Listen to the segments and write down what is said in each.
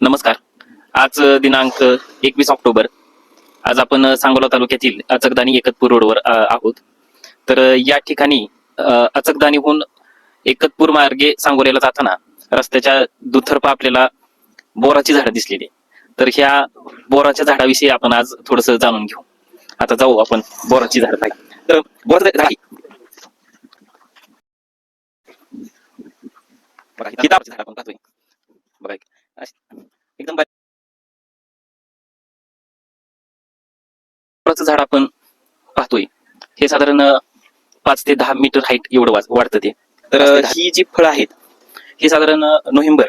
नमस्कार. आज दिनांक एकवीस ऑक्टोबर. आज आपण सांगोला तालुक्यातील अचकदानी एकतपूर रोडवर आहोत. तर या ठिकाणी अचकदानीहून एकतपूर मार्गे सांगोल्याला जाताना रस्त्याच्या दुथरपा आपल्याला बोराची झाडं दिसलेली. तर ह्या बोराच्या झाडाविषयी आपण आज थोडस जाणून घेऊ. आता जाऊ आपण बोराची झाड पाहिजे तर बोर झाड आपण पाहतोय. एकदम झाड आपण पाहतोय. हे साधारण पाच ते दहा मीटर हाईट एवढं वाढतं ते. तर ही जी फळं आहेत ही साधारण नोव्हेंबर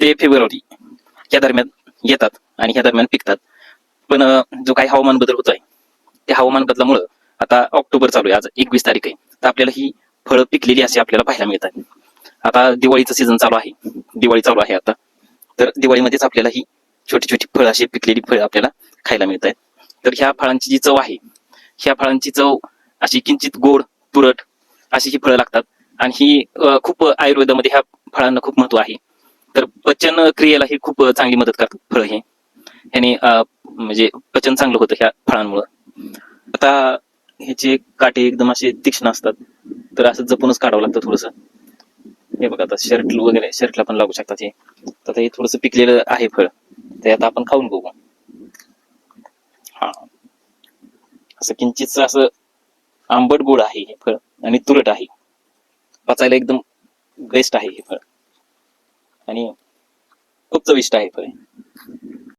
ते फेब्रुवारी या दरम्यान येतात आणि ह्या दरम्यान पिकतात. पण जो काही हवामान बदल होतोय त्या हवामान बदलामुळं आता ऑक्टोबर चालू आहे. आज एकवीस तारीख आहे. तर आपल्याला ही फळं पिकलेली अशी आपल्याला पाहायला मिळतात. आता दिवाळीचं सीझन चालू आहे. दिवाळी चालू आहे आता. तर दिवाळीमध्येच आपल्याला ही छोटी छोटी फळं अशी पिकलेली फळं आपल्याला खायला मिळत आहेत. तर ह्या फळांची जी चव आहे ह्या फळांची चव अशी किंचित गोड तुरट अशी ही फळं लागतात. आणि ही खूप आयुर्वेदामध्ये ह्या फळांना खूप महत्त्व आहे. तर पचन क्रियेला ही खूप चांगली मदत करतात फळं हे. याने म्हणजे पचन चांगलं होतं ह्या फळांमुळं. आता ह्याचे काटे एकदम असे तीक्ष्ण असतात. तर असं जपूनच काढावं लागतं थोडस. हे बघा आता शर्ट वगैरे शर्टला पण लागू शकतात हे. तर आता हे थोडस पिकलेलं आहे फळ. ते आता आपण खाऊन बघू. हा. असं किंचित असं आंबट गोड आहे हे फळ आणि तुरट आहे. पचायला एकदम बेस्ट आहे हे फळ. आणि खूप चविष्ट आहे फळ.